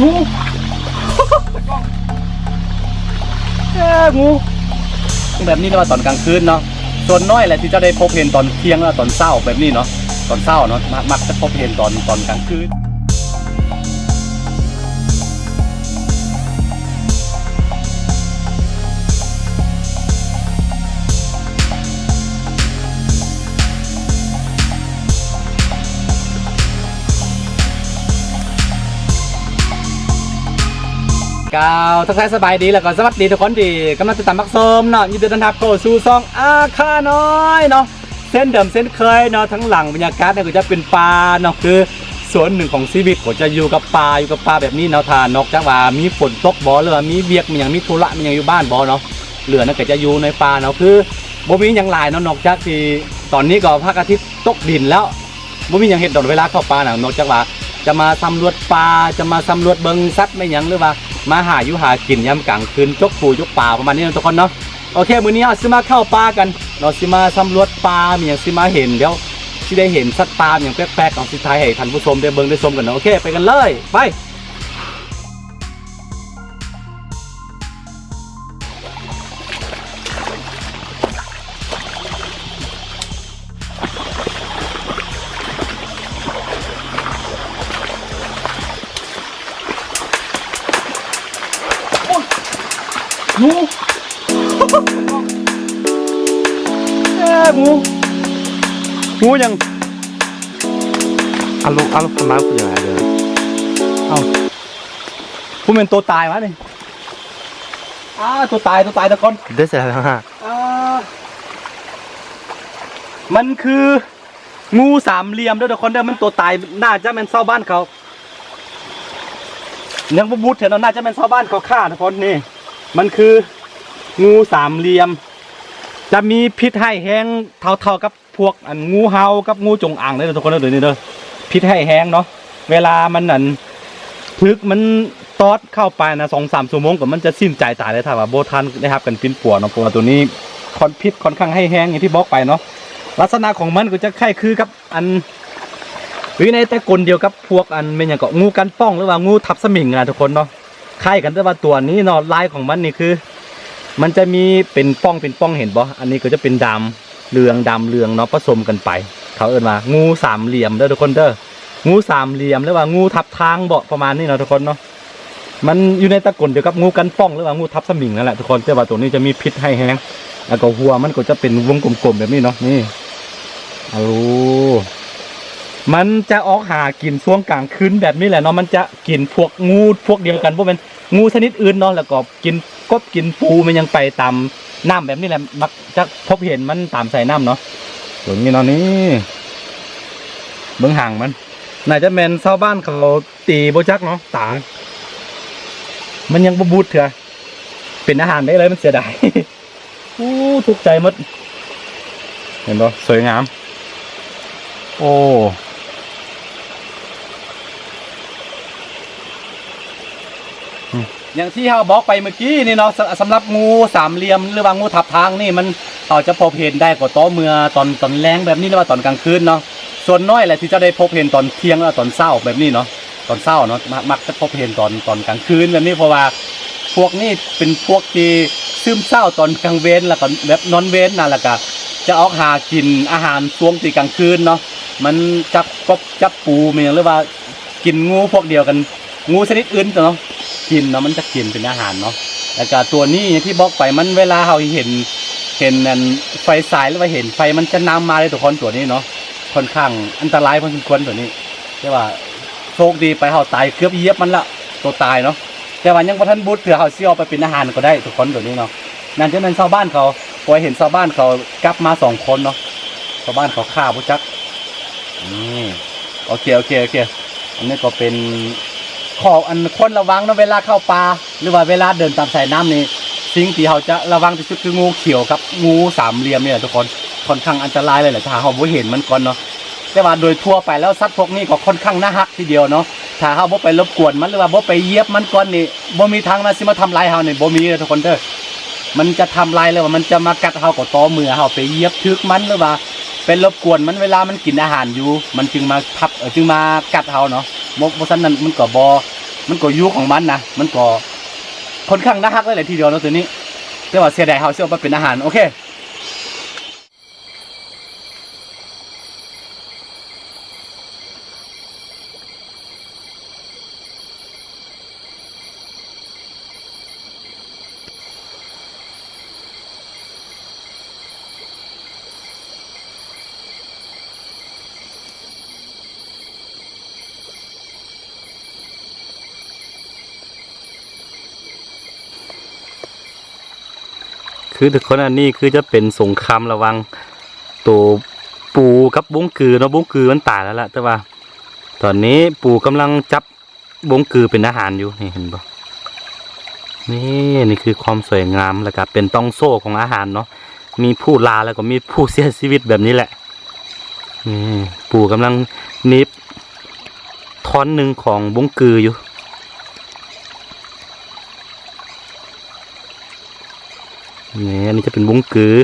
งูเอองูแบบนี้เรียกว่าตอนกลางคืนเนาะส่วนน้อยแหละที่จะได้พบเห็นตอนเที่ยงแล้วตอนเช้าแบบนี้เนาะตอนเช้าเนาะมักจะพบเห็นตอนตอนกลางคืน กล่าวทักทายสบายดีแล้วก็สวัสดีทุกคนที่กำลังติดตามพักชมเนาะยินดีต้อนรับเข้าสู่ซองอาคาน้อยเนาะเส้นเดิมเส้นเคยเนาะทั้งหลังบรรยากาศเนี่ยก็จะเป็นป่าเนาะคือส่วนหนึ่งของชีวิตก็จะอยู่กับป่าอยู่กับป่าแบบนี้เนาะทานนอกจากว่ามีฝนตกบ่หรือว่ามีเวียกมีอย่างมีธุระมีอย่างอยู่บ้านบ่เนาะเหลือนั่นก็จะอยู่ในป่าเนาะคือบ่มีอย่างหลายเนาะนอกจากที่ตอนนี้ก็พระอาทิตย์ตกดินแล้วบ่มีอย่างเห็นตอนเวลาเข้าป่าเน่ะนอกจากว่า จะมาสำรวจป่าจะมาสำรวจเบิงสัตว์ไม่ยังหรือว่ามาหาอยู่หากินยามกลางคืนจกปูจกป่าประมาณนี้นะทุกคนเนาะโอเคมื้อนี้เราสิมาเข้าป่ากัน เราสิมาสำรวจป่ามีอยังสิมาเห็นเดี๋ยวสิได้เห็นสัตว์ป่าอย่างแปลกๆของสิทายให้ท่านผู้ชมได้เบิ่งได้ชมกันเนาะโอเคไปกันเลยไป งูยังอาลูกอาลูกมาคือยังไงเด้อเอาผู้เป็นตัวตายวะนี่อ้าตัวตายตัวตายทุกคนเด้อเสร็จแล้วฮะอ่ามันคืองูสามเหลี่ยมเด้วยทุกคนเด้อมันตัวตายน่าจะเป็นเศร้าบ้านเขายังบบูดเถอะเนาะน่าจะเป็นเศร้าบ้านเขาฆ่าทุกคนนี่ มันคืองูสามเหลี่ยม จะมีพิษให้แห้งเท่าๆกับพ วกอันงูเห่ากับงูจงอางเลยเด้อทุกคนเด้อเดี๋ยวนี้เด้อพิษให้แห้งเนาะเวลามันนั่นพึกมันตอดเข้าไปนะสองสามชั่วโมงก็มันจะสิ้นใจตายเลยถ้าว่าโบทันได้ครับกันปินปัวเนาะเพราะว่าตัวนี้คอนพิษค่อนข้างให้แห้งอย่างที่บอกไปเนาะลักษณะของมันก็จะคล้ายคือกับอันวิในแต่กลเดียวกับพวกอันเป็นอย่างก็งูกันป้องหรือว่างูทับสมิงนะทุกคนเนาะคล้ายกันแต่ว่าตัวนี้เนาะลายของมันนี่คือ มันจะมีเป็นป้องเป็นป้องเห็นบ่อันนี้ก็จะเป็นดำ เหลืองดำเหลืองเนาะผสมกันไป เขาเอิ้นว่างูสามเหลี่ยมเด้อทุกคนเด้องูสามเหลี่ยมหรือว่างูทับทางเบาประมาณนี้เนาะทุกคนเนาะมันอยู่ในตะกูลเดียวกับงูกันป้องหรือว่างูทับสมิงนั่นแหละทุกคนแต่ว่าตัวนี้จะมีพิษให้แห้งแล้วก็หัวมันก็จะเป็นวงกลมๆแบบนี้เนาะนี่เอามันจะออกหากินช่วงกลางคืนแบบนี้แหละเนาะมันจะกินพวกงูพวกเดียวกันพวกเป็นงูชนิดอื่นเนาะแล้วก็กินกบกินปูมันยังไปตาม น้ำแบบนี้แหละมักจะพบเห็นมันตามใส่น้ำเนาะตัวนี้เนาะนี่เบื้องห่างมันน่าจะแมนชาวบ้านเขาตีโบจักเนาะตามันยังบบูดเถอะเป็นอาหารได้เลยมันเสียดายอู้ถูกใจมดเห็นปะสวยงาม โอ้ อย่างที่เราบอกไปเมื่อกี้นี่เนาะสสำหรับงูสามเหลี่ยมหรือว่างูทับทางนี่มันเราจะพบเห็นได้กว่าต้อเมื่อตอนตอนแรงแบบนี้หรือว่าตอนกลางคืนเนาะส่วนน้อยแหละที่จะได้พบเห็นตอนเที่ยงแล้วตอนเช้าแบบนี้เนาะตอนเช้าเนาะมักจะพบเห็นตอนตอนกลางคืนแบบนี้เพราะว่าพวกนี้เป็นพวกที่ซึมเศร้าตอนกลางเว้นแล้วก็แบบนอนเว้นน่ะแล้วก็จะออกหากินอาหารช่วงตีกลางคืนเนาะมันจับกบจับปูมันอย่างหรือว่ากินงูพวกเดียวกันงูชนิดอื่นเนาะ กินเนาะมันจะกินเป็นอาหารเนาะแล้วก็ตัวนี้ที่บอกไปมันเวลาเราเห็นเห็นนั่นไฟสายหรือว่าเห็นไฟมันจะนำมาเลยตัวคนตัวนี้เนาะค่อนข้างอันตรายพอสมควรตัวนี้แต่ว่าโชคดีไปเราตายเกือบเยียบมันละตัวตายเนาะแต่ว่ายังพอท่านบุตรเผื่อเขาเสี่ยวไปเป็นอาหารก็ได้ทุกคนตัวนี้เนาะนั่นจะเป็นชาวบ้านเขาพอเห็นชาวบ้านเขากลับมาสองคนเนาะชาวบ้านเขาฆ่าพุจักนี่โอเคโอเคโอเคอันนี้ก็เป็น ขออันคนระวังนะเวลาเข้าป่าหรือว่าเวลาเดินตามสายน้ำนี่สิ่งที่เขาจะระวังที่สุดคืองูเขียวกับงูสามเหลี่ยมเนี่ยทุกคนค่อนข้างอันตรายเลยแหละถ้าเขาบ่เห็นมันก่อนเนาะแต่ว่าโดยทั่วไปแล้วสัตว์พวกนี้ก็ค่อนข้างน่าฮักทีเดียวเนาะถ้าเขาบ่ไปรบกวนมันหรือว่าบ่ไปเยียบมันก่อนนี่บ่มีทางมาสิมาทำลายเขาเนี่ยบ่มีเลยทุกคนเด้อมันจะทำลายเลยว่ามันจะมากัดเขาก็ต่อมือเขาไปเยียบทึกมันหรือว่าเป็นรบกวนมันเวลามันกินอาหารอยู่ มันจึงมาทับเอ่อจึงมากัดเขาเนาะ มกบ่ซันนั้นมันก็บอมันก็อยุของมันนะมันก็ค่อนข้างน่าฮักเลยแหละทีเดียวเนาะตัวนี้แต่ว่าเสียดายเขาเชื่อว่าเป็นอาหารโอเค คือทุกคนอันนี้คือจะเป็นสงครามระวัง ตัวปูกับบุ้งกือเนาะบุ้งกือมันตายแล้วล่ะ แต่ว่า ตอนนี้ปูกำลังจับบุ้งกือเป็นอาหารอยู่นี่เห็นปะนี่นี่คือความสวยงามแล้วก็เป็นต้องโซ่ของอาหารเนาะมีผู้ลาแล้วก็มีผู้เสียชีวิตแบบนี้แหละนี่ปูกำลังนิบท่อนหนึ่งของบุ้งกืออยู่ นี่อันนี้จะเป็นบุ้งกือ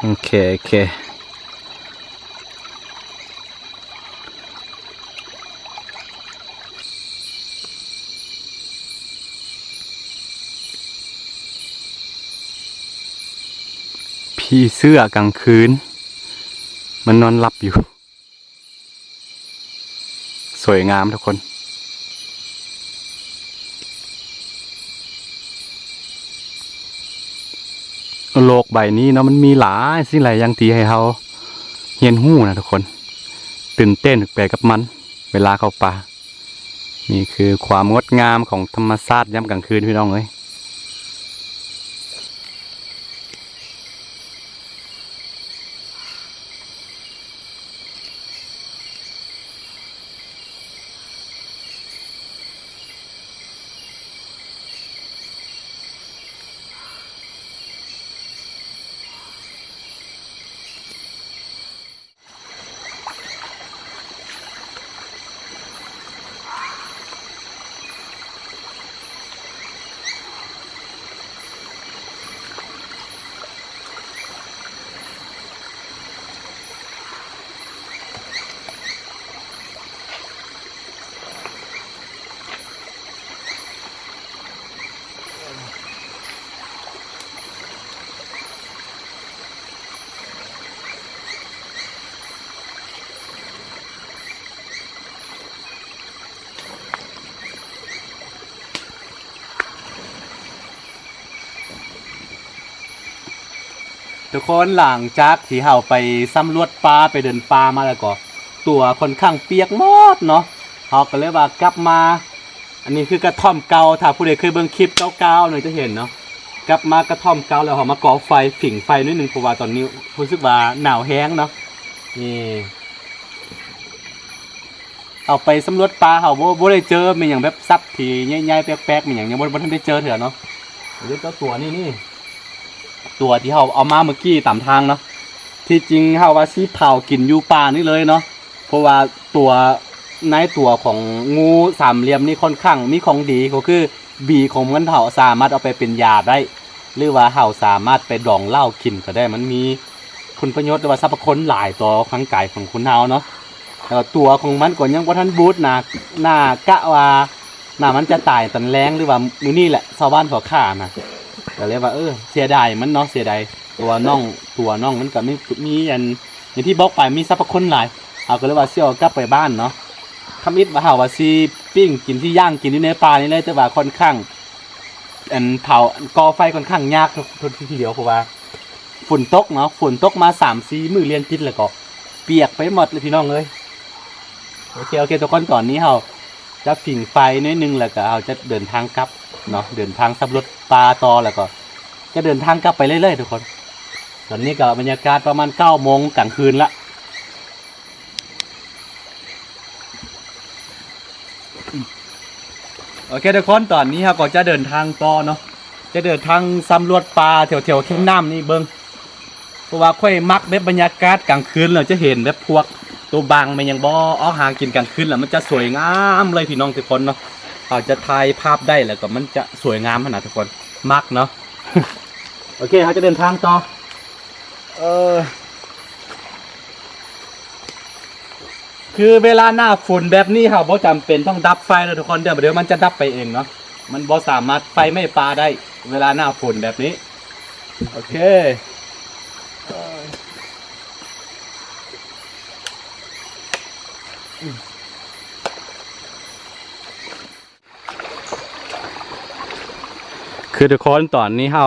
โอเค โอเค พี่เสื้อกลางคืน มันนอนหลับอยู่ สวยงามทุกคน โลกใบนี้เนาะมันมีหลายสิ่งหลายอย่างที่ให้เราเฮียนหู้นะทุกคน ตื่นเต้นแปลกับมัน เวลาเข้าป่านี่คือความงดงามของธรรมชาติย่ำกลางคืนพี่น้องเอ้ย ทุกคนหลังจากที่เฮาไปสำรวจป่าไปเดินป่ามาแล้วก็ ตัวค่อนข้างเปียกหมดเนาะเฮาก็เลยว่ากลับมา อันนี้คือกระท่อมเก่าถ้าผู้ใดเคยเบิ่งคลิปเก่าๆหน่อยจะเห็นเนาะกลับมากระท่อมเก่าแล้วเฮามาก่อไฟฝิ่งไฟนิดนึงเพราะว่าตอนนี้รู้สึกว่าหนาวแห้งเนาะนี่เอาไปสำรวจป่าเฮาบ่บ่ได้เจอมีหยังแบบซับที่ใหญ่ๆแปลกๆมีหยังยังบ่บ่ทันได้เจอเถื่อเนาะเดี๋ยวเจ้าตัวนี่นี่ ตัวที่เฮาเอามาเมื่อกี้ตามทางเนาะที่จริงเฮาว่าสิเผากินอยู่ป่านี่เลยเนาะเพราะว่าตัวในตัวของงูสามเหลี่ยมนี่ค่อนข้างมีของดีก็คือบีของมันเผาสามารถเอาไปเป็นยาได้ หรือว่าเฮาสามารถไปดองเหล้ากินก็ได้มันมีคุณประโยชน์หรือว่าสรรพคุณหลายต่อร่างกายของคุณเฮาเนาะแล้วตัวของมันก็ยังบ่ทันบูดนะหน้ากะว่าหน้ามันจะตายตันแรงหรือว่ามือนี้แหละชาวบ้านขาฆ่านะ ก็เลยว่าเออเสียดายมันเนาะเสียดายตัวน่องตัวน่องมันก็มีมีอันอย่างที่บอกไปมีสรรพคุณหลายเอาก็เลยว่าเสี่ยวกลับไปบ้านเนาะคำอิดมาหาว่าซีปิ้งกินที่ย่างกินที่ในป่านี่เลยแต่ว่าค่อนข้าง อันเผาก่อไฟค่อนข้างยากทุกทีเดียวเพราะว่าฝนตกเนาะฝนตกมาสามสี่มือเรียนติดแล้วก็ เปียกไปหมดเลยพี่น้องเลยโอเคโอเคทุกคนก่อนนี้เรา จะผิงไฟนิดนึงแล้วก็เราจะเดินทางกลับเนาะเดินทางสำรวจป่าต่อแล้วก็ จะเดินทางกลับไปเรื่อยๆทุกคน ตอนนี้ก็บรรยากาศประมาณเก้าโมงกลางคืนละโอเคทุกคนตอนนี้เราก็จะเดินทางต่อเนาะจะเดินทางสำรวจป่าแถวๆเข่งน้ำนี่เบิงเพราะว่าค่อยมักแบบบรรยากาศกลางคืนเราจะเห็นแบบพวก ตัวบางมันยังบ่ออกหากินกลางคืนแล้วมันจะสวยงามเลยพี่น้องทุกคนเนาะอาจจะถ่ายภาพได้แล้วก็มันจะสวยงามขนาดทุกคนมักเนาะโอเคเขาจะเดินทางต่อเออคือเวลาหน้าฝนแบบนี้ค่ะบ่จำเป็นต้องดับไฟนะทุกคนเดี๋ยวเดี๋ยวมันจะดับไปเองเนาะมันบ่สามารถไฟไม่ปลาได้ เวลาหน้าฝนแบบนี้ โอเค คือทุกคนตอนนี้เรา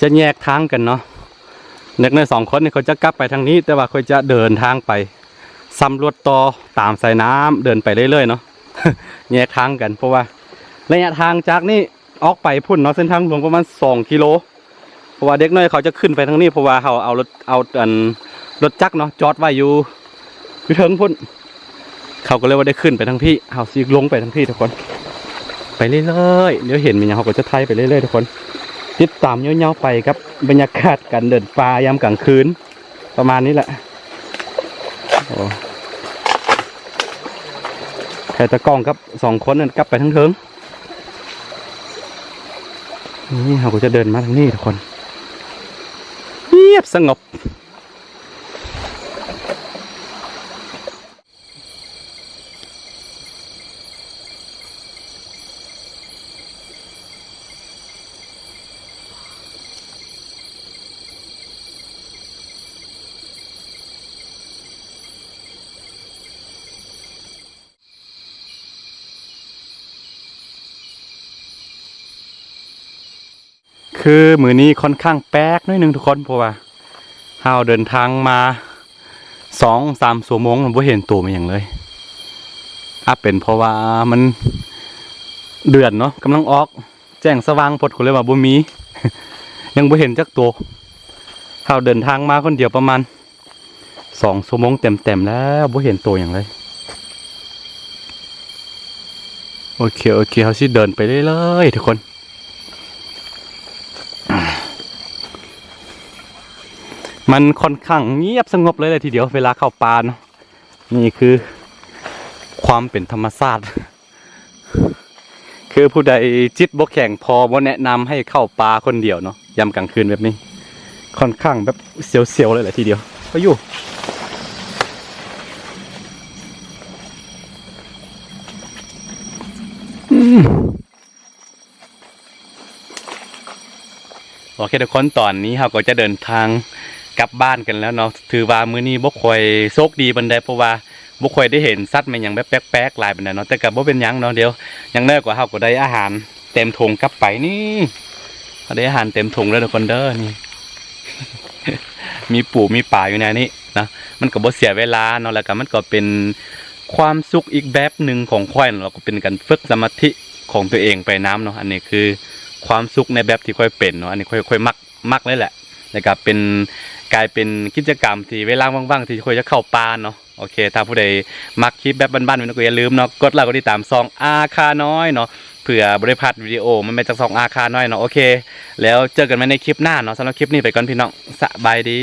จะแยกทางกันเนาะเด็กในอยสองคนนี่เขาจะกลับไปทางนี้ แต่ว่าเขาจะเดินทางไปสำรวจต่อตามสายน้ำเดินไปเรื่อยๆเนาะแยกทางกันเพราะว่าระยะทางจากนี่ออกไปพุ่นเนาะเส้นทางหลวงประมาณสองกิโลเพราะว่าเด็กน้อยเขาจะขึ้นไปทางนี้เพราะว่าเขาเอารถเอาอันรถจักรเนาะจอดไว้อยู่อยู่เทิงพุ่นเขาก็เลยว่าได้ขึ้นไปทางพี่เขาซีลงไปทางพี่ทุกคน ไปเรื่อยๆเดี๋ยวเห็นมันยังเขาก็จะไทยไปเรื่อยๆทุกคน ติดตามเงี้ยวๆไปครับ บรรยากาศการเดินป่ายามกลางคืน ประมาณนี้แหละโอ้ใครตะกล้องครับสองคนนั่นกลับไปทั้งเทิงนี่เขาก็จะเดินมาทางนี้ทุกคนเงียบสงบ คือมือนี้ค่อนข้างแป๊กนิดนึงทุกคนเพราะว่าเราเดินทางมาสองสามชั่วโมงเราไม่เห็นตัวมันอย่างเลยอาเป็นเพราะว่ามันเดือนเนาะกำลังออก แจ้งสว่างพดคนเลยว่าบ่มี ยังบ่เห็นจักตัวเราเดินทางมาคนเดียวประมาณสองชั่วโมงเต็มๆแล้วบ่เห็นตัวอย่างเลยโอเคโอเคเขาสิเดินไปเรื่อยๆทุกคน มันค่อนข้างเงียบสงบเลยเลยทีเดียวเวลาเข้าป่านะนี่คือความเป็นธรรมชาติ คือผู้ใดจิตบกแข็งพอบ่แนะนำให้เข้าป่าคนเดียวเนาะยามกลางคืนแบบนี้ ค่อนข้างแบบเสียวๆเลยแหละทีเดียวก็อยู่โอเคทุกคนตอนนี้เราก็จะเดินทาง กลับบ้านกันแล้วเนาะถือว่ามื้อนี้บ่ค่อยโชคดีบันไดเพราะว่าบ่ค่อยได้เห็นสัตว์มันหยังแบบแปลกๆหลายบันไดเนาะแต่ก็บ่เป็นหยังเนาะเดี๋ยวยังน้อยกว่าเฮาก็ได้อาหารเต็มถุงกลับไปนี่เราได้อาหารเต็มถุงแล้วทุกคนเด้อนี่ มีปู่มีป่าอยู่ในนี้นะมันก็บ่เสียเวลาเนาะแล้วก็มันก็เป็นความสุขอีกแบบหนึ่งของควายเนาะเราก็เป็นการฝึกสมาธิของตัวเองไปน้ำเนาะอันนี้คือความสุขในแบบที่ค่อยเป็นเนาะอันนี้ค่อยค่อยมักมักเลยแหละแล้วก็เป็น กลายเป็นกิจกรรมที่เวลาว่างๆที่ค่อยจะเข้าป่าเนาะโอเค ถ้าผู้ใดมักคลิปแบบบ้านๆก็อย่าลืมเนาะกดไลค์กดติดตามซองอาคาน้อยเนาะเผื่อบริพัตรวิดีโอมันมาจากซองอาคาน้อยเนาะโอเค แล้วเจอกันใหม่ในคลิปหน้าเนาะสำหรับคลิปนี้ไปก่อนพี่น้องสบายดี